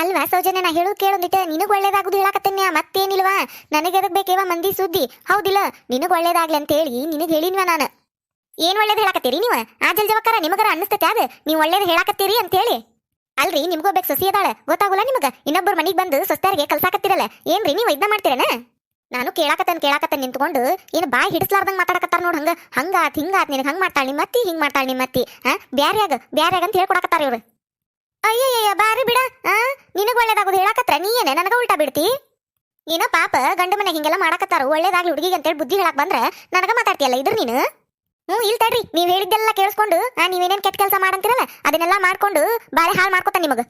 ಅಲ್ವಾ ಸೌಜನ್ಯ, ನಾ ಹೇಳು ಕೇಳೊಂದಿಟ್ಟೆ ನಿನಗ್ ಒಳ್ಳೇದಾಗುದು ಹೇಳಾಕತ್ತೇನ್ಯಾ ಮತ್ತೇನಿಲ್ವಾ? ನನಗೆ ಎದಕ್ ಬೇಕೇವ ಮಂದಿ ಸುದ್ದಿ? ಹೌದಿಲ್ಲ, ನಿನಗ್ ಒಳ್ಳೇದಾಗ್ಲಿ ಅಂತ ಹೇಳಿ ನಿನಗೆ ಹೇಳಿನ್ವ ನಾನು. ಏನ್ ಒಳ್ಳೇದ್ ಹೇಳಾಕತ್ತೀರಿ ನೀವು? ಆ ಜಲ್ಜವಕ್ಕಾರ ನಿಮಗರ ಅನ್ನಿಸ್ತೈತೆ ಅದ ನೀವ್ ಒಳ್ಳೇದ್ ಹೇಳಾಕತ್ತೀರಿ ಅಂತ ಹೇಳಿ ಅಲ್ರಿ, ನಿಮ್ಗೂ ಬೇಕು ಸೊಸಿ ಅದಾಳ. ಗೊತ್ತಾಗುಲ್ಲ ನಿಮಗ? ಇನ್ನೊಬ್ಬರ ಮನಿಗ್ ಬಂದು ಸೊಸ್ತಾರಿಗೆ ಕಲ್ಸಾಕತ್ತಿರಲ್ಲ ಏನ್ರಿ ನೀವು ಇದ್ನ ಮಾಡ್ತೀರನ? ನಾನು ಕೇಳಾಕತ್ತನ್ ಕೇಳಾಕತ್ತ ನಿಂತ್ಕೊಂಡು ಏನು ಬಾಯಿ ಹಿಡಿಸ್ಲಾರ್ದಂಗ್ ಮಾತಾಡಕತ್ತಾರ ನೋಡ್ ಹಂಗ. ಹಂಗಾತ್, ಹಿಂಗಾತ್, ನಿನಗ್ ಹಂಗ್ ಮಾಡ್ತಾಳ ನಿಮ್ಮತ್ತಿ ಹಿಂಗ್ ಮಾಡ್ತಾಳ ನಿಮ್ಮತ್ತಿ ಹಾ ಬ್ಯಾರ್ಯಾಗ ಬ್ಯಾರ್ಯಾಗ ಅಂತ ಹೇಳ್ಕೊಡಕತ್ತಾರ ಇವ್ರು. ಅಯ್ಯಯ್ಯ ಬಾರಿ ಬಿಡ. ಆ? ನಿನಗ ಒಳ್ಳೇದಾಗೋದು ಹೇಳಾಕತ್ರ. ನೀ ಏನೇ ನನಗ ಉಲ್ಟಾ ಬಿಡ್ತಿ. ಏನೋ ಪಾಪ, ಗಂಡ ಮನೆಗೆ ಹಿಂಗೆಲ್ಲ ಮಾಡಾಕತ್ತಾರ, ಒಳ್ಳೇದಾಗ್ಲಿ ಹುಡುಗಿಗೆ ಅಂತೇಳಿ ಬುದ್ಧಿ ಹೇಳಕ್ ಬಂದ್ರ ನನಗ ಮಾತಾಡ್ತಿಯಲ್ಲ ಇದ್ರ ನೀನು? ಹ್ಞೂ ಇಲ್ಲ ತಡ್ರಿ. ನೀವ್ ಹೇಳಿದ್ದೆಲ್ಲ ಕೇಳಿಸ್ಕೊಂಡು ನೀವೇನೇನ್ ಕೆಟ್ಟ ಕೆಲಸ ಮಾಡಂತಿರಲ್ಲ, ಅದನ್ನೆಲ್ಲ ಮಾಡ್ಕೊಂಡು ಬಾಳೆ ಹಾಳು ಮಾಡ್ಕೊತ ನಿಮಗ.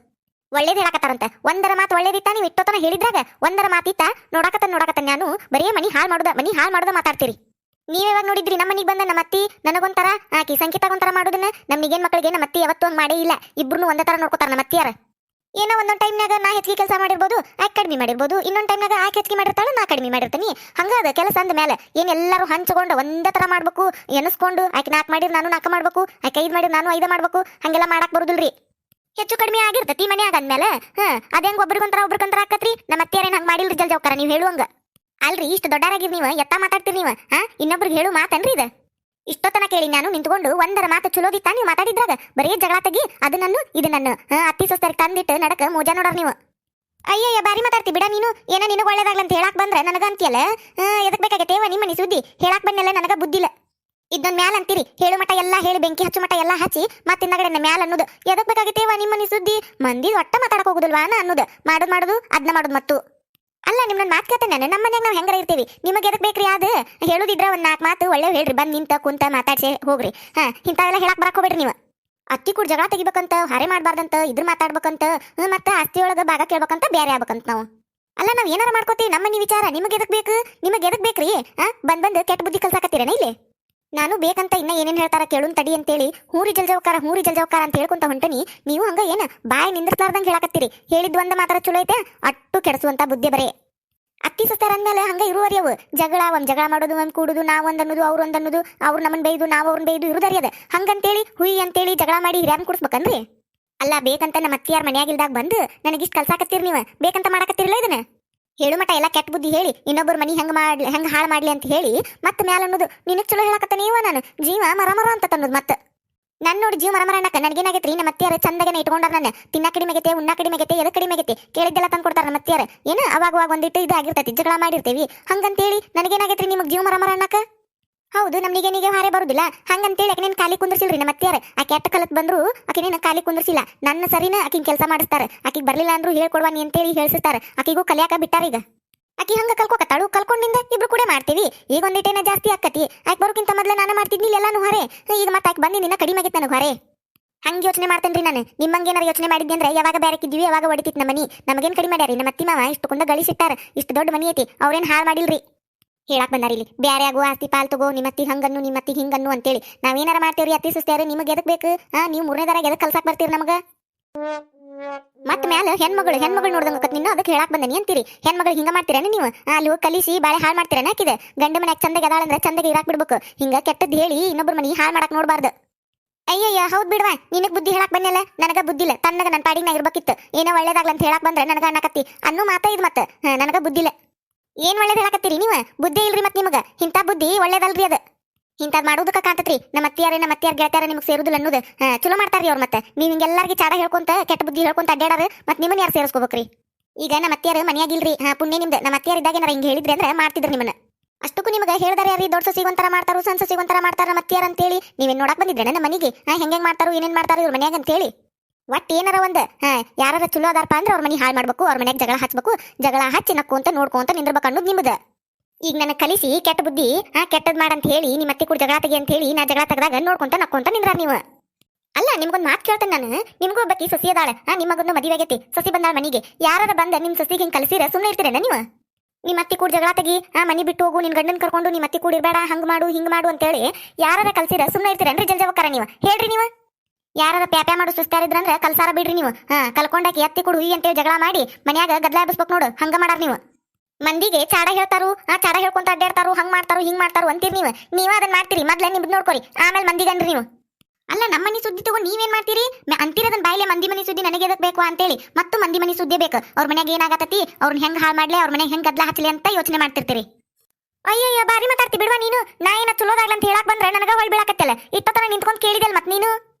ಒಳ್ಳೇದ್ ಹೇಳಕತ್ತಾರಂತ. ಒಂದರ ಮಾತು ಒಳ್ಳೇದಿತ್ತ ನೀವು ಇಟ್ಟೋತನ ಹೇಳಿದ್ರಾಗ, ಒಂದರ ಮಾತಿತ್ತ ನೋಡಾಕತ್ತ ನೋಡಾಕತ್ತ ನಾನು, ಬರೀ ಮನಿ ಹಾಳು ಮಾಡುದ, ಮನಿ ಹಾಳು ಮಾಡುದ ಮಾತಾಡ್ತೀರಿ. ನೀವ್ ನೋಡಿದ್ರಿ ನಮ್ಮ ಮನೆಗೆ ಬಂದ ನಮ್ಮ ಅತ್ತಿ? ನನಗೊಂಥರ? ಆಕಿ ಸಂಗೀತಗೊಂಥರ ಮಾಡೋದನ್ನ ನಮ್ಮ ಮಕ್ಕಳಿಗೆ ನಮ್ಮ ಅತ್ತಿ ಯಾವತ್ತೂ ಒಂದು ಮಾಡೇ ಇಲ್ಲ. ಇಬ್ರು ಒಂದೇ ತರ ನೋಡ್ಕೊತಾರ ನಮ್ಮ ಅತ್ತಿಯಾರ ಏನೋ ಒಂದೊಂದು ಟೈಮ್ನಾಗ ನಾ ಹೆಚ್ಚಿಗೆ ಕೆಲಸ ಮಾಡಿರ್ಬೋದು, ಆಕೆ ಕಡಿಮೆ ಮಾಡಿರ್ಬೋದು, ಇನ್ನೊಂದು ಟೈಮ್ನಾಗ ಆಕೆ ಹೆಚ್ಚಿಗೆ ಮಾಡಿರ್ತಾಳೆ ನಾ ಕಡಿಮೆ ಮಾಡಿರ್ತೀನಿ. ಹಂಗಾದ ಕೆಲಸ ಅಂದ ಮೇಲೆ ಏನ್ ಎಲ್ಲರೂ ಹಂಚ್ಕೊಂಡು ಒಂದೇ ತರ ಮಾಡ್ಬೇಕು, ಎನಸ್ಕೊಂಡು ಆಕೆ ನಾಲ್ಕು ಮಾಡಿರ್ ನಾನು ನಾಲ್ಕು ಮಾಡ್ಬೇಕು, ಆಕೆ ಐದು ಮಾಡಿರ್ ನಾನು ಐದು ಮಾಡ್ಬೇಕು, ಹಂಗೆಲ್ಲ ಮಾಡಕ್ ಬರುದಿಲ್ರಿ. ಹೆಚ್ಚು ಕಡಿಮೆ ಆಗಿರ್ತತಿ ಮನೆ ಆಗಂದ್ಮೇಲೆ ಹಾ, ಅದೇ ಒಬ್ರಿಗೊಂತರ ಒಬ್ರಿಗೊಂತರ ಆಕತ್ರಿ? ನಮ್ಮ ಅತ್ತಿಯಾರೇನ್ ಹಂಗೆ ಮಾಡಿಲ್ರಿ ಜಲ್ ನೀವು ನೀವ್ ಹೇಳುವಂಗ. ಅಲ್ರಿ ಇಷ್ಟು ದೊಡ್ಡರಾಗಿರ್ ನೀವ ಎತ್ತ ಮಾತಾಡ್ತೀರಿ ನೀವ ಹಾ ಇನ್ನೊಬ್ರಿಗೆ ಹೇಳು ಮಾತನ್ರಿ ಇದ. ಇಷ್ಟೊತ್ತನ ಕೇಳಿ ನಾನು ನಿಂತ್ಕೊಂಡು ಒಂದರ ಮಾತು ಚಲೋದಿತ್ತ ನೀವು ಮಾತಾಡಿದ್ರಾಗ? ಬರೀ ಜಗಳ ತೆಗಿ ಅದು ನನ್ನ ಇದು ನನ್ನ ಹಾ, ಅತ್ತಿ ಸೊಸ್ತರಿಗೆ ತಂದಿಟ್ಟು ನಡಕ ಮೋಜಾ ನೋಡ್ರಿ ನೀವು. ಅಯ್ಯಯ್ಯ ಬಾರಿ ಮಾತಾಡ್ತಿ ಬಿಡ ನೀನು. ಏನೋ ನಿನಗೆ ಒಳ್ಳೇದಾಗ್ಲ ಅಂತ ಹೇಳಾಕ ಬಂದ್ರೆ ನನಗ ಅಂತಿಯಲ್ಲ? ಹಾ, ಎದಕ್ ಬೇಕಾಗತ್ತೆ ನಿಮ್ಮ ಸುದ್ದಿ? ಹೇಳಕ್ ಬಂದಲ್ಲ ನನಗ ಬುದ್ಧಿಲ್ಲ ಇದೊಂದ್ ಮ್ಯಾಲ ಅಂತೀರಿ ಹೇಳು ಮಠ ಎಲ್ಲಾ ಹೇಳಿ ಬೆಂಕಿ ಹಚ್ಚು ಮಟ ಎಲ್ಲಾ ಹಚ್ಚಿ ಮತ್ತಿಂದಗಡೆ ಮ್ಯಾಲ ಅನ್ನೋದು. ಎದಕ್ ಬೇಕಾಗತ್ತೇವ ನಿಮ್ಮ ಸುದ್ದಿ? ಮಂದಿ ಒಟ್ಟ ಮಾತಾಡಕ್ ಹೋಗುದಿಲ್ವಾ ಅನ್ನ ಅನ್ನೋದು? ಮಾಡೋದ್ ಮಾಡೋದು ಅದ್ನ ಮಾಡೋದು ಮತ್ತು. ಅಲ್ಲ ನಿಮ್ಮನ್ನ ಮಾತು ಕೇಳ್ತೇನೆ ನಾನು. ನಮ್ಮ ಮನ್ಯಾಗ ನಾವು ಹೆಂಗಾರ ಇರ್ತೀವಿ? ನಿಮಗೆ ಎದಕ್ ಬೇಕ್ರಿ ಅದು? ಹೇಳುದಿದ್ರ ಒಂದ್ ನಾಲ್ಕು ಮಾತು, ಒಳ್ಳೆ ಹೇಳ್ರಿ, ಬಂದ್ ನಿಂತ ಕುಂತ ಮಾತಾಡ್ಸಿ ಹೋಗ್ರಿ. ಹಾ, ಇಂಥವೆಲ್ಲ ಹೇಳಕ್ ಬರಕ್ ಹೋಗ್ಬೇಡ್ರಿ ನೀವು. ಅತ್ತಿ ಕೂಡ ಜಗಳ ತೆಗಿಬೇಕಂತ, ಹರೆ ಮಾಡಬಾರ್ದಂತ, ಇದ್ರ ಮಾತಾಡ್ಬೇಕಂತ ಮತ್ತೆ ಅತ್ತಿ ಒಳಗೆ ಭಾಗ ಕೇಳ್ಬೇಕಂತ ಬೇರೆ ಆಗ್ಬೇಕಂತ ನಾವು. ಅಲ್ಲ, ನಾವು ಏನಾರ ಮಾಡ್ಕೋತೀವಿ? ನಮ್ಮ ವಿಚಾರ. ನಿಮಗೆ ಎದಕ್ ಬೇಕು? ನಿಮಗೆ ಎದಕ್ ಬೇಕ್ರಿ? ಹಾ, ಬಂದ್ ಬಂದ್ ಕೆಟ್ಟ ಬುದ್ಧಿ ಕಲ್ಸಾಕತ್ತೀರೇನ ಇಲ್ಲಿ? ನಾನು ಬೇಕಂತ ಇನ್ನ ಏನೇನ್ ಹೇಳ್ತಾರ ಕೇಳುನ್ ತಡಿ ಅಂತೇಳಿ ಹೂರಿ ಜಲ್ಜವಕಾರ ಹೂರಿ ಜಲ್ಜವಕಾರ ಅಂತ ಹೇಳ್ಕೊಂತ ಹೊಂಟನಿ. ನೀವು ಹಂಗ ಏನ ಬಾಯಿ ನಿಂದ್ರಸ್ಲಾರ್ದಂಗ್ ಹೇಳಕತ್ತೀರಿ. ಹೇಳಿದ್ ಒಂದ ಮಾತ್ರ ಚಲೋ ಐತೆ, ಅಟ್ಟು ಕೆಡಸುವಂತ ಬುದ್ಧಿ ಬರೇ. ಅತ್ತಿ ಸತ್ತಾರ ಅಂದ್ಮೇಲೆ ಹಂಗ ಇರುವರಿ ಅವು ಜಗಳ, ಒಂದ್ ಜಗಳ ಮಾಡೋದು, ಒಂದ್ ಕೂಡುದು, ನಾವ್ ಒಂದ್ ಅನ್ನೋದು, ಅವ್ರ ಒಂದ್ ಅನ್ನೋದು, ಅವ್ರ ನಮ್ಮನ್ ಬೈದು ನಾವ್ ಅವ್ರನ್ನ ಬೈದು ಇರುದರಿ ಅದ. ಹಂಗಂತೇಳಿ ಹುಯಿ ಅಂತೇಳಿ ಜಗಳ ಮಾಡಿ ಹಿರಿಯನ್ ಕುಡಿಸ್ಬೇಕನ್ರಿ? ಅಲ್ಲ ಬೇಕಂತ ನಮ್ಮ ಅತ್ತಿಯಾರ್ ಮನ್ಯಾಗಿಲ್ದಾಗ ಬಂದು ನನಗಿಷ್ಟು ಕಲ್ಸಾಕತ್ತೀರಿ ನೀವು? ಬೇಕಂತ ಮಾಡಕತ್ತಿರಲ್ಲ ಇದನ್ನ? ಹೇಳು ಮಠ, ಎಲ್ಲ ಕೆಟ್ಟ ಬುದ್ಧಿ ಹೇಳಿ, ಇನ್ನೊಬ್ಬರು ಮನಿ ಹೆಂಗ್ ಮಾಡ್ಲಿ, ಹೆಂಗ್ ಹಾಳು ಮಾಡ್ಲಿ ಅಂತ ಹೇಳಿ, ಮತ್ತೆ ಮ್ಯಾಲ ಅನ್ನೋದು ನಿನಗ್ ಚಲೋ ಹೇಳಕತ್ತ ನೀವ ನಾನು. ಜೀವ ಮರ ಮರ ಅಂತ ತನ್ನೋದು ಮತ್ತೆ. ನನ್ನ ನೋಡಿ ಜೀವ ಮರ ಮರ ಅನ್ನಕ ನನಗೇನಾಗೈತ್ರಿ? ನಮ್ಮ ಅತ್ತಿಯಾರ ಚಂದಗನ ಇಟ್ಕೊಂಡಾರ ನನ್ನ. ತಿನ್ನ ಕಡಿಮೆ ಆಗೈತೆ, ಉಣ್ಣ ಕಡಿಮೆ ಆಗೈತೆ ಎದ ಕಡಿಮೆ ಕೇಳಿದ್ದೆಲ್ಲ ತಂದು ಕೊಡ್ತಾರ ನಮ್ಮ ಅತ್ತಿಯಾರ. ಏನ? ಅವಾಗ ಅವಾಗ ಒಂದಿಟ್ಟು ಇದಾಗಿರ್ತೈತಿ, ಜಗಳ ಮಾಡಿರ್ತೀವಿ. ಹಂಗಂತೇಳಿ ನನಗೇನಾಗೈತ್ರಿ ನಿಮಗೆ ಜೀವ ಮರ ಮರ ಅನ್ನಕ ಹೌದು, ನಮ್ಗೆ ನೀವು ಹಾರೆ ಬರುದಿಲ್ಲ. ಹಂಗಂತೇಳಿ ಆಕೆ ನೀನ್ ಖಾಲಿ ಕುಂದ್ರಸಿಲ್ರಿ ನಮ್ಮ ಅತ್ತಿಯಾರ ಆ ಎಟ್ಟ ಕಲತ್ ಬಂದ್ರು ಆಕೆ ನೀನು ಖಾಲಿ ಕುಂದ್ರಸಿಲ್ಲ. ನನ್ನ ಸರಿನ ಆಕಿನ ಕೆಲಸ ಮಾಡಿಸ್ತಾರ. ಆಕಿಗೆ ಬರ್ಲಿಲ್ಲ ಅಂದ್ರು ಹೇಳ್ಕೊಡ್ವಾ ನೀ ಅಂತೇಳಿ ಹೇಳ್ಸಿರ್ತಾರ. ಆಕಿಗೂ ಕಲಿಯಾಕ ಬಿಟ್ಟಾರ ಈಗ. ಆಕಿ ಹಂಗ ಕಲ್ಕೋಕತ್ತಾಳು? ಕಲ್ಕೊಂಡಿಂದ ಇಬ್ರು ಕೂಡ ಮಾಡ್ತೀವಿ. ಈಗ ಒಂದಿಟ್ಟೇನ ಜಾಸ್ತಿ ಆಕತಿ. ಆಕೆ ಬರೋಕ್ಕಿಂತ ಮೊದ್ಲ ನಾನು ಮಾಡ್ತಿದ್ನಿ ಎಲ್ಲಾನು ಹೊರೆ. ಈಗ ಮತ್ತೆ ಆಕೆ ನಿನ್ನ ಕಡಿಮೆ ಆಗೈತೆ ನನಗೆ ಹೊರೆ. ಹಂಗೆ ಯೋಚನೆ ಮಾಡ್ತೇನ್ರಿ ನಾನು. ನಿಮ್ಮಂಗೇನಾರ ಯೋಚನೆ ಮಾಡಿದ್ದೆ ಅಂದ್ರೆ ಯಾವಾಗ ಬೇರೆಕಿದ್ವಿ ಯಾವಾಗ ಹೊಡಿತಿತ್ತು ನಮ್ಮ ಮನಿ? ನಮಗೇನು ಕಡಿಮೆ ಮಾಡ್ಯಾರಿ? ನಮ್ಮ ಅತ್ತಿ ಮಾವ ಇಷ್ಟು ಕುಂದ ಗಳಿಸಿಟ್ಟಾರ ಇಷ್ಟು ದೊಡ್ಡ ಮನಿ ಐತಿ. ಅವ್ರೇನು ಹಾಳು ಮಾಡಿಲ್ರಿ? ಹೇಳಕ್ ಬಂದಾರ ಇಲ್ಲಿ. ಬ್ಯಾರೆ ಆಗು ಆಸ್ತಿ ಪಾಲ್ ತಗೋ ನಿಮ್ಮತ್ತಿ ಹಂಗನ್ನು ನಿಮ್ಮತ್ತಿ ಹಿಂಗನ್ನು ಅಂತೇಳಿ. ನಾವೇನಾರ ಮಾಡ್ತೇವ್ರಿ ಅತ್ತಿ ಸುಸ್ತ್ಯಾರ ನಿಮಗೆ ಎದಕ್ ಬೇಕು? ಹಾ, ನೀವು ಮೂರನೇ ದಾರಾಗ ಎದಕ್ ಕಲ್ಸಾಕ್ ಬರ್ತೀರಿ ನಮಗ? ಮತ್ ಮ್ಯಾಲ ಹೆಣ್ಮಗಳು ಹೆಣ್ಮಗಳು ನೋಡ್ದಂಗ ನಿನ್ನ ಅದಕ್ಕೆ ಹೇಳಕ್ ಬಂದನಿ ಅಂತೀರಿ. ಹೆಣ್ಮಗಳು ಹಿಂಗ ಮಾಡ್ತೀರೇನ ನೀವು? ಅಲ್ಲಿ ಹೋಗಿ ಕಲಿಸಿ ಬಾಳೆ ಹಾಳು ಮಾಡ್ತೀರೇನ ಹಾಕಿದೆ ಗಂಡ ಮನ್ಯಾಗ ಚಂದಗೆ ಅದಾಳಂದ್ರೆ ಚಂದಗೆ ಇರಾಕ್ ಬಿಡ್ಬೇಕು. ಹಿಂಗ ಕೆಟ್ಟದ್ ಹೇಳಿ ಇನ್ನೊಬ್ರ ಮನಿ ಹಾಳು ಮಾಡಕ್ ನೋಡ್ಬಾರ್ದು. ಅಯ್ಯಯ್ಯ, ಹೌದ್ ಬಿಡ್ವಾ. ನಿನಗ್ ಬುದ್ಧಿ ಹೇಳಕ್ ಬಂದಲ್ಲ? ನನಗ ಬುದ್ಧಿ ಇಲ್ಲ. ತನ್ನಗ ನನ್ನ ಪಾಡಿಗೆ ನಾ ಇರ್ಬೇಕಿತ್ತು. ಏನೋ ಒಳ್ಳೇದಾಗ್ಲಂತ ಹೇಳಕ್ ಬಂದ್ರೆ ನನಗ ಅನ್ನಕತ್ತಿ. ಅನ್ನೋ ಮಾತ ಇದು ಮತ್ತೆ. ನನಗ ಬುದ್ಧಿ ಇಲ್ಲ. ಏನ್ ಒಳ್ಳೇದ್ ಹೇಳಕತ್ತೀರಿ ನೀವ? ಬುದ್ಧಿ ಇಲ್ರಿ ಮತ್ ನಿಮಗ. ಇಂತ ಬುದ್ಧಿ ಒಳ್ಳೇದಲ್ರಿ ಅದ. ಇಂತ ಮಾಡುದಕ್ಕ ಕಾಂತತ್ರಿ ನಮ್ಮ ಅತ್ತಿಯಾರೇ, ನಮ್ಮ ಅತ್ತಿಯಾರ ಗೆಳತಿಯಾರ ನಿಮ್ಗೆ ಸೇರುದಿಲ್ಲ ಅನ್ನೋದು. ಚಲೋ ಮಾಡ್ತಾರ್ರಿ ಅವ್ರ ಮತ್ತೆ. ನೀವ್ ಹಿಂಗೆಲ್ಲಾರ್ಗಿ ಚಾಡ ಹೇಳ್ಕೊಂತ, ಕೆಟ್ಟ ಬುದ್ಧಿ ಹೇಳ್ಕೊಂತ ಅಡ್ಡಾಡಾರ ಮತ್ ನಿಮ್ಮನ್ನ ಯಾರು ಸೇರಿಸ್ಕೋಬೇಕ್ರಿ? ಈಗ ನಮ್ಮ ಅತ್ತಿಯಾರ ಮನೆಯಾಗಿಲ್ರಿ ಹಾ, ಪುಣ್ಯ ನಿಮ್ದು. ನಮ್ಮ ಅತ್ತಿಯಾರ ಇದ್ದಾಗ ಏನಾರ ಹಿಂಗೆ ಹೇಳಿದ್ರೆ ಅಂದ್ರೆ ಮಾಡ್ತಿದ್ರು ನಿಮ್ಮನ್ನ. ಅಷ್ಟಕ್ಕೂ ನಿಮಗೆ ಹೇಳ್ದಾರೆ ಯಾರಿ ದೊಡ್ಡ ಸಸಿಗೊಂತರ ಮಾಡ್ತಾರೋ ಸಣ್ಣ ಸಸಿಗೊಂತರ ಮಾಡ್ತಾರ ನಮ್ಮ ಅತ್ತಿಯಾರ ಅಂತೇಳಿ. ನೀವೇನು ನೋಡಕ್ ಬಂದಿದ್ರೆ ನಮ್ಮ ಮನೆಗೆ? ಹಾ ಹೆಂಗೆ ಮಾಡ್ತಾರೋ, ಏನೇನ್ ಮಾಡ್ತಾರೋ ಇವ್ರ ಮನ್ಯಾಗ ಅಂತೇಳಿ. ಒಟ್ ಏನಾರ ಒಂದು, ಹಾ ಯಾರ ಚಲೋ ಅದಾರಪ್ಪ ಅಂದ್ರೆ ಅವ್ರ ಮನೆ ಹಾಳು ಮಾಡ್ಬೇಕು, ಅವ್ರ ಮನೆಗೆ ಜಗಳ ಹಚ್ಬೇಕು, ಜಗಳ ಹಚ್ಚಿ ನಕ್ಕೊಂತ ನೋಡ್ಕೊಂತ ನಿಂದ್ರಬೇಕು ಅನ್ನೋದು ನಿಮ್ಮದ ಈಗ ನನಗೆ ಕಲಿಸಿ ಕೆಟ್ಟ ಬುದ್ಧಿ, ಹಾ, ಕೆಟ್ಟದ್ ಮಾಡಂತ ಹೇಳಿ, ನಿಮ್ಮ ಅತ್ತಿ ಕೂಡ ಜಗಳ ತೆಗಿ ಅಂತ ಹೇಳಿ, ನಾ ಜಗಳ ತೆಗ್ದಾಗ ನೋಡ್ಕೊಂತ ನಕ್ಕೊಂತ ನಿಂದ್ರ ನೀವು. ಅಲ್ಲ, ನಿಮ್ಗೊಂದು ಮಾತು ಕೇಳ್ತೇನೆ ನಾನು. ನಿಮ್ಗೂ ಒಬ್ಬಕಿ ಸಸಿ ಅದಾಳೆ. ಹಾ ನಿಮಗೊಂದು ಮದುವೆ ಆಗೈತಿ. ಸೊಸಿ ಬಂದಾಳ ಮನೆಗೆ. ಯಾರಾರ ಬಂದ ನಿಮ್ ಸೊಸಿಗೆ ಹಿಂಗೆ ಕಲಸಿರ ಸುಮ್ಮನೆ ಇರ್ತೀರೇನ ನೀವು? ನಿಮ್ಮ ಅತ್ತಿ ಕೂಡ ಜಗಳ ತೆಗಿ ಆ ಮನಿ ಬಿಟ್ಟು ಹೋಗು, ನಿನ್ ಗಂಡನ ಕರ್ಕೊಂಡು, ನಿಮ್ಮ ಅತ್ತಿ ಕೂಡ ಇರಬೇಡ, ಹಂಗ್ ಮಾಡು, ಹಿಂಗ್ ಮಾಡು ಅಂತೇಳಿ ಯಾರಾರ ಕಲಸಿರ ಸುಮ್ಮನೆ ಇರ್ತೀರೇನ್ರಿ ಜಲ್ಜವಕ್ಕಾರ ನೀವು? ಹೇಳ್ರಿ ನೀವು. ಯಾರ ಪ್ಯಾಪ್ಯಾ ಮಾಡು ಸುಸ್ತಾರಿದ್ರಂದ್ರ ಕಲ್ಸಾರ ಬಿಡ್ರಿ ನೀವು. ಹಾ, ಕಲ್ಕೊಂಡಾಕಿ ಎತ್ತಿ ಕೊಡು ಹುಯಿ ಅಂತೇಳಿ ಜಗಳ ಮಾಡಿ ಮನ್ಯಾಗ ಗದ್ಲ ಎಬ್ಸ್ಬೇಕು ನೋಡು, ಹಂಗ ಮಾಡಾರ ನೀವು. ಮಂದಿಗೆ ಚಾಡ ಹೇಳ್ತಾರು, ಆ, ಚಾಡ ಹೇಳ್ಕೊಂತ ಅಡ್ಡಾಡ್ತಾರು, ಹಂಗ್ ಮಾಡ್ತಾರು, ಹಿಂಗ್ ಮಾಡ್ತಾರು ಅಂತೀರಿ ನೀವು. ನೀವ ಅದನ್ನ ಮಾಡ್ತೀರಿ, ಮೊದ್ಲ ನಿಮ್ದು ನೋಡ್ಕೊರಿ, ಆಮೇಲೆ ಮಂದಿಗನ್ರಿ ನೀವು. ಅಲ್ಲ, ನಮ್ಮ ಮನಿ ಸುದ್ದಿ ತಗೊಂಡು ನೀವೇನ್ ಮಾಡ್ತೀರಿ? ಅಂತೀರಿ ಅದನ್ನ ಬಾಯಿಲೆ ಮಂದಿ ಮನಿ ಸುದ್ದಿ ನನಗೆ ಎದಕ್ ಬೇಕು ಅಂತೇಳಿ, ಮತ್ತು ಮಂದಿ ಮನಿ ಸುದ್ದಿ ಬೇಕು. ಅವ್ರ ಮನ್ಯಾಗ ಏನಾಗತ್ತತಿ ಅವ್ರನ್ನ ಹೆಂಗ್ ಹಾಳು ಮಾಡ್ಲಿ, ಅವ್ರ ಮನೆಗೆ ಹೆಂಗ್ ಗದ್ಲ ಹಚ್ಚಲಿ ಅಂತ ಯೋಚನೆ ಮಾಡ್ತಿರ್ತೀರಿ. ಅಯ್ಯಯ್ಯ ಬಾರಿ ಮಾತಾಡ್ತಿ ಬಿಡುವ ನೀನು. ನಾ ಏನ ಚಲೋದಾಗ್ಲಂತ ಹೇಳಕ್ ಬಂದ್ರೆ ನನಗ ಹೊಳ್ ಬೀಳಾಕತ್ತಲ್ಲ. ಇಟ್ಟತನ ನಿಂತ್ಕೊಂಡ್ ಕೇಳಿದಲ್ ಮತ್ ನೀನು?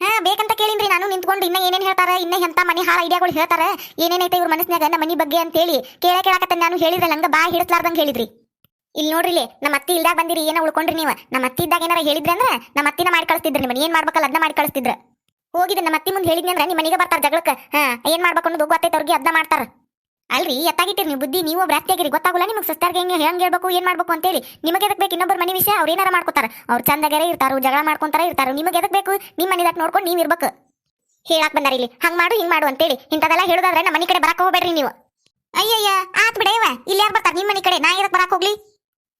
ಹಾ, ಬೇಕಂತ ಕೇಳಿನ್ರಿ ನಾನು. ನಿಂತ್ಕೊಂಡು ಇನ್ನ ಏನೇನ್ ಹೇಳ್ತಾರೆ, ಇನ್ನ ಎಂತ ಮನಿ ಹಾಳ ಐಡಿಯಾಗಳು ಹೇಳ್ತಾರೆ, ಏನೇನೈತೆ ಇವ್ರ ಮನಸ್ಸಿನಾಗ ನಮ್ಮ ಮನಿ ಬಗ್ಗೆ ಅಂತ ಹೇಳಿ ಕೇಳ ಕೇಳಾಕತ್ತ ನಾನು ಹೇಳಿದ್ರೆ ನಂಗ ಬಾ ಹಿಡಿಸ್ಲಾರ್ದಂಗ ಹೇಳಿದ್ರಿ. ಇಲ್ಲಿ ನೋಡ್ರಿ ನಮ್ಮ ಅತ್ತಿ ಇಲ್ದಾಗ ಬಂದಿರಿ, ಏನ ಉಳ್ಕೊಂಡ್ರಿ ನೀವು? ನಮ್ಮ ಅತ್ತಿ ಇದ್ದಾಗ ಏನಾರ ಹೇಳಿದ್ರೆ ಅಂದ್ರೆ ನಮ್ಮ ಅತ್ತಿನ ಮಾಡಿ ಕಳಿಸ್ತಿದ್ರಿ ನಿಮ್ಮನ್ನ ಏನ್ ಮಾಡ್ಬೇಕಲ್ಲ ಅದನ್ನ ಮಾಡಿ ಕಳಿಸ್ತಿದ್ರ. ಹೋಗಿದ್ದೆ ನಮ್ಮ ಅತ್ತಿ ಮುಂದೆ ಹೇಳಿದ್ನಿ ಅಂದ್ರೆ ನಿಮ್ಮ ಮನೆಗೆ ಬರ್ತಾರ ಜಗಳಕ್ಕೆ ಹಾ, ಏನ್ ಮಾಡ್ಬೇಕು ಅನ್ನೋದು ಗೊತ್ತೈತೆ ಅವ್ರಿಗೆ ಅದನ್ನ ಮಾಡ್ತಾರ. ಅಲ್ರಿ ಎತ್ತಾಗಿಟ್ಟಿರಿ ನೀವು ಬುದ್ಧಿ, ನೀವು ಬ್ರಾಸ್ತಿಯಾಗಿರಿ ಗೊತ್ತಾಗಲ್ಲ ನಿಮಗೆ ಸಿಸ್ಟರ್ಗೆ ಹೆಂಗೆ, ಹೆಂಗ್ ಹೇಳ್ಬೇಕು, ಏನ್ ಮಾಡ್ಬೇಕು ಅಂತೇಳಿ. ನಿಮಗೆ ಎದಕ್ ಬೇಕು? ಇನ್ನೊಬ್ಬರ ಮನೆ ವಿಷಯ ಅವ್ರು ಏನಾರ ಮಾಡ್ಕೊತಾರ. ಅವ್ರು ಚಂದಾಗರೆ ಇರ್ತಾರು, ಜಗಳ ಮಾಡ್ಕೊಂತಾರ ಇರ್ತಾರ. ನಿಮಗೆ ಎದಕ್ ಬೇಕು? ನಿಮ್ಮ ಮನೆದಾಗ ನೋಡ್ಕೊಂಡು ನೀವು ಇರ್ಬೇಕು. ಹೇಳಕ್ ಬಂದಾರ ಇಲ್ಲಿ. ಹಂಗ್ ಮಾಡು, ಹಿಂಗ್ ಮಾಡು ಅಂತೇಳಿ. ಇಂಥದೆಲ್ಲ ಹೇಳೋದಾದ್ರೆ ನಮ್ಮ ಮನೆ ಕಡೆ ಬರಕ್ ಹೋಗ್ಬೇಡ್ರಿ ನೀವು. ಅಯ್ಯಯ್ಯ, ಆತ್ ಬಿಡೇವ ಇಲ್ಲಿ ಯಾರು ಬರ್ತಾರ ನಿಮ್ಮ ಮನೆ ಕಡೆ? ನಾ ಎದಕ್ ಬರಕ್ ಹೋಗ್ಲಿ?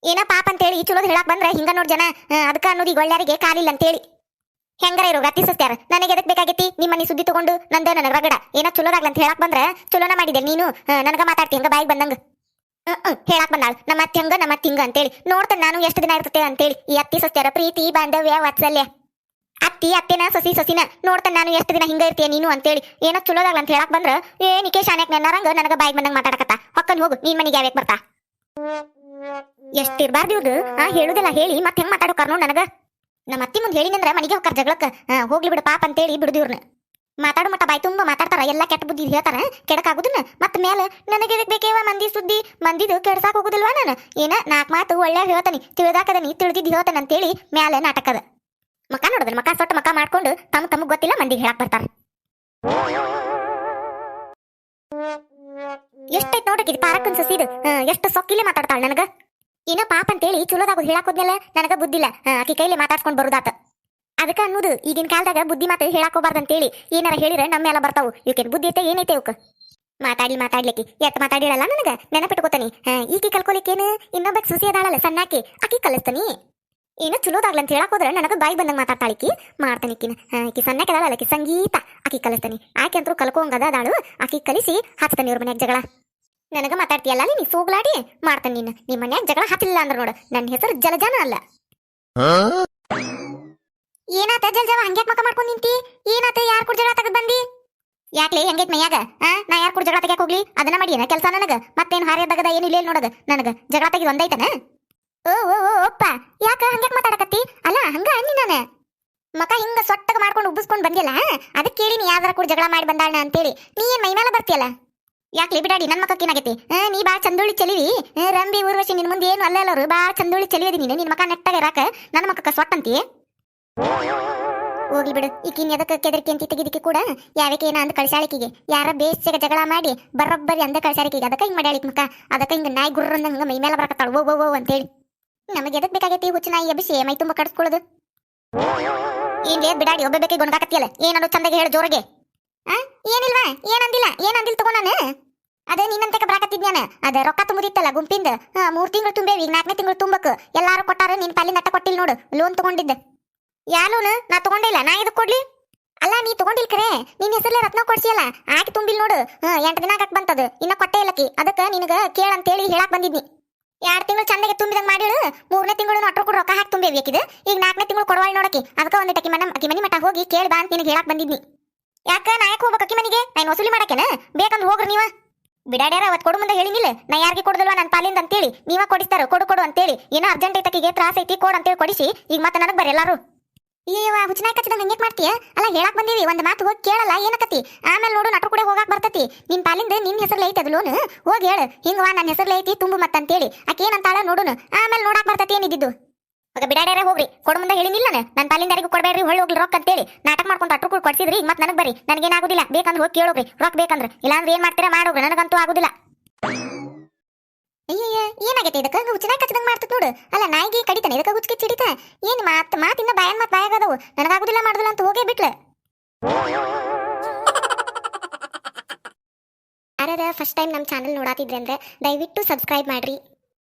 ಏನೋ ಪಾಪ ಅಂತೇಳಿ ಚಲೋದು ಹೇಳಕ್ ಬಂದ್ರೆ ಹಿಂಗ ನೋಡ್ ಜನ ಅದಕ್ಕ ಅನ್ನೋದು ಈಗ ಒಳ್ಳೆಯರಿಗೆ ಕಾಲಿಲ್ಲ ಅಂತೇಳಿ. ಹೆಂಗಾರ ಇರೋ ಗತಿ ಸಸ್ತ್ಯಾರ ನನಗೆ ಎದಕ್ ಬೇಕಾಗೈತಿ? ನಿಮ್ಮ ಮನೆ ಸುದ್ದಿ ತಗೊಂಡು ನಂದೇ ನನಗ ರಗಡ. ಏನ ಚಲೋದಾಗ್ಲ ಅಂತ ಹೇಳಕ್ ಬಂದ್ರೆ ಚಲೋನ ಮಾಡಿದೆ ನೀನು. ನನಗೆ ಮಾತಾಡ್ತಿ, ಹಂಗ ಬಾಯಿಗೆ ಬಂದಂಗ. ಹೇಳಕ್ ಬಂದಾಳ. ನಮ್ಮ ಅತ್ತಿ ಹಂಗ, ನಮ್ಮ ಅತ್ತಿ ಹಿಂಗ ಅಂತೇಳಿ. ನೋಡ್ತೇನೆ ನಾನು ಎಷ್ಟು ದಿನ ಇರ್ತೇವೆ ಅಂತೇಳಿ. ಈ ಅತ್ತಿ ಸಸ್ತ್ಯಾರ, ಪ್ರೀತಿ, ಬಾಂಧವ್ಯ, ವಾತ್ಸಲ್ಯ. ಅತ್ತಿ, ಅತ್ತೆನ, ಸಸಿ, ಸಸಿನ, ನೋಡ್ತೇನೆ ನಾನು ಎಷ್ಟು ದಿನ ಹಿಂಗ ಇರ್ತೀಯ ನೀನು ಅಂತೇಳಿ. ಏನೋ ಚಲೋದಾಗ್ಲ ಅಂತ ಹೇಳಕ್ ಬಂದ್ರ, ಏ, ನಿಕೇಶ್ ಶಾನ್ಯಾಕ್ ನೆನ್ನಾರಂಗ ನನಗ ಬಾಯಿಗೆ ಬಂದಂಗ ಮಾತಾಡಕತ್ತ. ಹೊಕ್ಕನ್ ಹೋಗು, ನೀನ್ ಮನೆಗೆ ಯಾವ್ಯಾಕ್ ಬರ್ತಾ? ಎಷ್ಟಿರ್ಬಾರ್ದು ಇವ್ದು? ಹೇಳುದಿಲ್ಲ ಹೇಳಿ, ಮತ್ತೆ ಹೆಂಗ್ ಮಾತಾಡೋಕಾರ ನೋಡ್ ನನಗ? ನಮ್ಮ ಅತ್ತಿ ಮುಂದೆ ಹೇಳಿನಂದ್ರ ಮನೆಗೆ ಹೋಗ್ತಾರ ಜಗಳಕ್ಕ. ಹೋಗ್ಲಿ ಬಿಡು ಪಾಪ ಅಂತೇಳಿ ಬಿಡುದು ಇವ್ರನ್ನ ಮಾತಾಡೋ ಮಟ್ಟ ಬಾಯಿ ತುಂಬ ಮಾತಾಡ್ತಾರ, ಎಲ್ಲ ಕೆಟ್ಟ ಬುದ್ಧಿ ಹೇಳ್ತಾರ ಕೆಡಕಾಗುದನ್ನ ಮತ್ತೆ ಮೇಲೆ ನನಗೆ ಬೇಕೇವ ಮಂದಿ ಸುದ್ದಿ? ಮಂದಿದು ಕೆಡ್ಸಾಕ್ ಹೋಗುದಿಲ್ವಾ ನಾನು? ಏನ ನಾಲ್ಕು ಮಾತು ಒಳ್ಳೆ ಹೇಳ್ತಾನೆ, ತಿಳಿದಾಕದನಿ ತಿಳಿದಿದ್ದು ಹೇಳ್ತಾನೆ ಅಂತೇಳಿ ಮ್ಯಾಲೆ ನಾಟಕದ. ಮಕ ನೋಡಿದ್ರೆ, ಮಕ ಸೊಟ್ಟ ಮಕ ಮಾಡ್ಕೊಂಡು ತಮ್ಮ ತಮಗೆ ಗೊತ್ತಿಲ್ಲ ಮಂದಿಗೆ ಹೇಳಕ್ ಬರ್ತಾರ. ಎಷ್ಟೈತ್ ನೋಡಕಿದ್ ಪಾರಕ್ಕನ್ ಸಸಿದು ಎಷ್ಟು ಸೊಕ್ಕಿಲೆ ಮಾತಾಡ್ತಾಳ ನನಗ? ಏನೋ ಪಾಪ ಅಂತೇಳಿ ಚಲೋದಾಗ ಹೇಳಾಕೋದ್ಮೇಲೆ ನನಗ ಬುದ್ಧಿಲ್ಲ. ಆಕಿ ಕೈಲಿ ಮಾತಾಡ್ಸ್ಕೊಂಡ್ ಬರುದಾತ. ಅದಕ್ಕೆ ಅನ್ನೋದು, ಈಗಿನ ಕಾಲದಾಗ ಬುದ್ಧಿ ಮಾತು ಹೇಳಕ್ ಅಂತೇಳಿ ಏನಾರ ಹೇಳಿದ್ರೆ ನಮ್ಮೆಲ್ಲ ಬರ್ತಾವು. ಇವಕ್ಕೆ ಬುದ್ಧಿ ಐತೆ ಏನೈತೆ ಅವಕ್ಕೆ ಮಾತಾಡ್ಲಿ, ಮಾತಾಡ್ಲಿಕ್ಕೆ. ಎತ್ ಮಾತಾಡಿರಲ್ಲ ನನಗ? ನೆನಪಿಟ್ಕೋತಾನಿ. ಈಕಿ ಕಲ್ಕೊಲಿಕ್ಕೇನು ಇನ್ನೊಬ್ಬ ಸುಸಿ ಅದಾಳಲ್ಲ ಸಣ್ಣಾಕಿ, ಆಕಿ ಕಲಿಸ್ತಾನಿ. ಏನೋ ಚಲೋದಾಗ್ಲ ಅಂತ ಹೇಳಕ್ ಹೋದ್ರೆ ನನಗ ಬಾಯಿ ಬಂದಂಗ ಮಾತಾಡ್ತಾಳಿಕಿ. ಮಾಡ್ತಾನಿಕ್ಕಿನ ಆಕಿ ಸಣ್ಣಕ್ಕೆ ಅದಾಳಲ್ಲ, ಆಕಿ ಸಂಗೀತ. ಆಕಿ ಕಲಿಸ್ತಾನಿ. ಆಕೆ ಅಂತರೂ ಕಲ್ಕೋಂಗದ ಅದಾಳು. ಆಕಿ ಕಲಿಸಿ ಹಾಕ್ತಾನೆ ಇವ್ರ ಮನ್ಯಾಗ ಜಗಳ. ನನಗ ಮಾತಾಡ್ತೀಯಲ್ಲ ನೀ ಸೋಗ್ಲಾಡಿ? ಮಾಡ್ತಾನೆ ನಿನ್ನ ನಿಮ್ಮ ಮನ್ಯಾಗ ಜಗಳ ಹತ್ತಿಲ್ಲ ಅಂದ್ರೆ ನೋಡು. ನನ್ನ ಹೆಸರು ಜಲಜನ ಅಲ್ಲ. ಏನಾತ ಜಲಜವಾ? ಹಂಗ್ಯಾಕ್ ಮಕ ಮಾಡ್ಕೊಂಡ್ ನಿಂತಿ? ಏನಾತ ಯಾರ್ ಕೂಡ ಜಗಳ ತಗದ್ ಬಂದಿ? ಯಾಕ್ಲೆ ಹೆಂಗೈತ್ ಮೈಯಾಗ? ಆ? ನಾ ಯಾರ್ ಕೂಡ ಜಗಳ ತೆಗ್ಯಾಕ ಹೋಗ್ಲಿ? ಅದನ್ನ ಮಾಡಿ ಏನ ಕೆಲಸ ನನಗ? ಮತ್ತೇನ್ ಹಾರ್ಯದಾಗದ ಏನು ಇಲ್ಲ ನೋಡದ. ನನಗ ಜಗಳ ತೆಗಿದ್ ಒಂದೈತನ? ಓ ಓ ಓ ಅಪ್ಪ ಯಾಕ ಹಂಗ್ಯಾಕ್ ಮಾತಾಡಕತ್ತಿ? ಅಲ್ಲ ಹಂಗ ಅನ್ನಿ ನಾನು. ಮಕ ಹಿಂಗ ಸೊಟ್ಟಗ ಮಾಡ್ಕೊಂಡು ಉಬ್ಬಿಸ್ಕೊಂಡು ಬಂದಿಲ್ಲ ಅದಕ್ಕೆ ಕೇಳಿ ನೀ ಯಾವ್ದಾರ ಕೂಡ ಜಗಳ ಮಾಡಿ ಬಂದಾಳ ಅಂತೇಳಿ. ನೀ ಏನ್ ಮೈ ಮೇಲೆ ಬರ್ತೀಯಲ್ಲ? ಯಾಕ್ಲೆ ಬಿಡಾಡಿ ನನ್ನ ಮಕ್ಕಕ್ಕೆ ಏನಾಗೈತಿ? ನೀ ಬಾ ಚಂದೋಳಿ ಚಲಿವಿ ರಂಬಿ ಊರ್ವಶಿ ನಿನ್ ಮುಂದೆ ಏನು ಅಲ್ಲ ಅಲ್ಲರು. ಬಾ ಚಂದೋಳಿ ಚಲಿಯೋದಿ ನೀನು. ನಿನ್ ಮಕ ನೆಟ್ಟಾಗ ಇರಾಕ. ನನ್ನ ಮಕ್ಕಕ್ಕ ಸ್ವಟ್ಟಂತಿ ಹೋಗ್ಲಿ ಬಿಡು. ಈಕಿನ್ ಎದಕ್ಕೆ ಕೆದರಿಕೆ ಅಂತ ತೆಗಿದಕ್ಕೆ ಕೂಡ? ಯಾವಕ್ಕೆ ಏನ ಅಂದ ಕಳ್ಸಾಳಿಕಿಗೆ ಯಾರ ಬೇಸಿಗೆ ಜಗಳ ಮಾಡಿ ಬರೋಬ್ಬರಿ ಅಂದ ಕಳ್ಸಾಳಿಕಿಗೆ ಅದಕ್ಕೆ ಹಿಂಗ್ ಮಾಡ್ಯಾಳಿಕ್ ಮಕ್ಕ ಅದಕ್ಕೆ ಹಿಂಗ ನಾಯಿ ಗುರ್ರಂದ ಹಂಗ ಮೈ ಮೇಲೆ ಬರಕತ್ತಾಳು. ಓ ಓ ಅಂತೇಳಿ. ನಮಗೆ ಎದಕ್ ಬೇಕಾಗೈತಿ ಹುಚ್ಚು ನಾಯಿ ಎಬ್ಬಿಸಿ? ಮೈ ತುಂಬ ಕಡಿಸ್ಕೊಳ್ಳೋದು ಏನ್ ಲೇ ಬಿಡಾಡಿ ಒಬ್ಬಬೇಕೆ ಗೊಣಗಾಕತ್ತಿಯಲ್ಲ? ಏನದು ಚಂದಗೆ ಹೇಳು ಜೋರಿಗೆ. ಏನಿಲ್ವಾ? ಏನಂದಿಲ್ಲ? ಏನಂದಿಲ್ಲ ತಗೋ ನಾನು? ಅದೇ ನಿನ್ನಂತಕ ಬರಾಕತ್ತಿದ್ಯಾನ ಅದ ರೊಕ್ಕ ತುಂಬುದಿತ್ತಲ್ಲ ಗುಂಪಿಂದ? ಹಾ, ಮೂರ್ ತಿಂಗಳು ತುಂಬೇವಿ, ಈಗ ನಾಲ್ಕನೇ ತಿಂಗಳು ತುಂಬಕ್. ಎಲ್ಲಾರು ಕೊಟ್ಟಾರ, ನಿನ್ ಪಾಲಿನ ಅಟ್ಟ ಕೊಟ್ಟಿಲ್ ನೋಡು. ಲೋನ್ ತಗೊಂಡಿದ್ದೆ. ಯಾ ಲೋನ್? ನಾ ತಗೊಂಡಿಲ್ಲ ನಾ ಇದಕ್ ಕೊಡ್ಲಿ? ಅಲ್ಲ, ನೀ ತಗೊಂಡಿಲ್ ಕರೆ. ನಿನ್ ಹೆಸರಲ್ಲೇ ರತ್ನ ಕೊಡ್ಸಿಯಲ್ಲ. ಆಕಿ ತುಂಬಿಲ್ ನೋಡು. ಹಾ, ಎಂಟು ದಿನ ಆಗಕ್ ಬಂತದ. ಇನ್ನ ಕೊಟ್ಟೆ ಇಲ್ಲಕಿ. ಅದಕ್ಕ ನಿನಗ ಕೇಳ ಅಂತೇಳಿ ಹೇಳಕ್ ಬಂದಿದ್ನಿ. ಎರಡ್ ತಿಂಗಳು ಚಂದಗೆ ತುಂಬಿದಂಗ ಮಾಡಿಳು ಮೂರನೇ ತಿಂಗಳು ನಟ್ರು ಕೂಡ ರೊಕ್ಕ ಹಾಕಿ ತುಂಬೇವಿ ಈಗ ನಾಲ್ಕನೇ ತಿಂಗಳು ಕೊಡವಾಳಿ ನೋಡಕಿ. ಅದಕ್ಕ ಒಂದಿಟ್ಟಕಿ ಮನ ಅಕಿ ಮನಿ ಮಠ ಹೋಗಿ ಕೇಳಿ ಬಾ ಅಂತ ನಿನಗೆ ಹೇಳಕ್ ಬಂದಿದ್ನಿ. ಯಾಕ, ನಾ ಯಾಕೆ ಹೋಗ್ಬೇಕು ಅಕ್ಕಿ ಮನಿಗೆ? ನಾನು ವಸೂಲಿ ಮಾಡಕೇನ ಬೇಕಂದ್ರೆ ಹೋಗ್ರಿ ನೀವ. ಬಿಡಾಡ್ಯಾರ, ಅವತ್ ಕೊಡು ಮುಂದೆ ಹೇಳಿನಿಲ್ಲ. ನಾ ಯಾರಿಗೆ ಕೊಡುದಿಲ್ವಾ? ನನ್ನ ಪಾಲಿಂದ ಅಂತೇಳಿ. ನೀವ ಕೊಡಿಸ್ತಾರ, ಕೊಡು ಕೊಡು ಅಂತೇಳಿ. ಏನೋ ಅರ್ಜೆಂಟ್ ಐತಕಿಗೆ ತ್ರಾಸ ಐತಿ, ಕೊಡು ಅಂತೇಳಿ ಕೊಡಿಸಿ. ಈಗ ಮತ್ತೆ ನನಗೆ ಬರೀ ಎಲ್ಲಾರು. ಅಯ್ಯವ್ವ ಹುಚ್ಚನಾಯ್ ಕಚ್ಚಿದಂಗ ಹಂಗೆ ಮಾಡ್ತೀಯ? ಅಲ್ಲ, ಹೇಳಕ್ ಬಂದೀವಿ. ಒಂದ್ ಮಾತು ಹೋಗಿ ಕೇಳಲ್ಲ ಏನಕತಿ ಆಮೇಲೆ ನೋಡು, ನಟ್ರು ಕೂಡ ಹೋಗಾಕ್ ಬರ್ತತಿ. ನಿನ್ ಪಾಲಿಂದ ನಿನ್ ಹೆಸರು ಐತಿ ಅದು ಲೋನ್ ಹೋಗಿ ಹೇಳು. ಹಿಂಗವಾ ನನ್ನ ಹೆಸರು ಐತಿ, ತುಂಬು ಮತ್ತಂತೇಳಿ. ಏನಂತಾಳ ನೋಡುನು. ಆಮೇಲೆ ನೋಡಾಕ್ ಬರ್ತತಿ ಏನಿದ್ದು ಆಗ ಬಿಡಾಡ್ಯಾರ, ಹೋಗ್ರಿ. ಕೊಡು ಮುಂದೆ ಹೇಳಿನಿಲ್ಲ ನನ್ನ ಪಾಲಿಂದ ಯಾರಿಗೂ ಕೊಡಬೇಡ್ರಿ, ಹೊಳ್ಳಿ ಹೋಗ್ಲಿ ರೊಕ್ಕ ಅಂತೇಳಿ. ನಾಟಕ ಮಾಡ್ಕೊಂಡು ಅಟ್ರು ಕೂಡ ಕೊಡ್ಸಿದ್ರಿ ಈಗ ಮತ್ತೆ ನನಗೆ ಬರ್ರಿ. ನನಗೇನಾಗುದಿಲ್ಲ ಬೇಕಂದ್ರೆ ಹೋಗಿ ಕೇಳೋಗ್ರಿ. ರೊಕ್ಕ ಬೇಕಂದ್ರೆ. ಇಲ್ಲಾಂದ್ರೆ ಏನ್ ಮಾಡ್ತೀರಾ? ಮಾಡೋಗ್ರಿ. ನನಗಂತೂ ಆಗುದಿಲ್ಲ. ಅಯ್ಯಯ್ಯ, ಏನಾಗೈತೆ ಇದಕ್ಕೆ? ಹುಚ್ಚನಾಗಿ ಕಚ್ಚದಂಗ ಮಾಡ್ತದ ನೋಡು. ಅಲ್ಲ, ನಾಯಿಗೆ ಕಡಿತಾನೆ. ಇದಕ್ಕೆ ಹುಚ್ಚಿ ಚಿಡಿತ. ಏನ್ ಮಾತ್, ಮಾತಿಂದ ಬಾಯನ್ ಮಾತ್ ಬಾಯಾಗದವು ನನಗಾಗುದಿಲ್ಲ ಮಾಡುದಿಲ್ಲ ಅಂತ ಹೋಗೇ ಬಿಟ್ಲ. ಯಾರ್ಯಾರ ಫಸ್ಟ್ ಟೈಮ್ ನಮ್ಮ ಚಾನಲ್ ನೋಡಾತಿದ್ರೆ ಅಂದ್ರೆ ದಯವಿಟ್ಟು ಸಬ್ಸ್ಕ್ರೈಬ್ ಮಾಡ್ರಿ.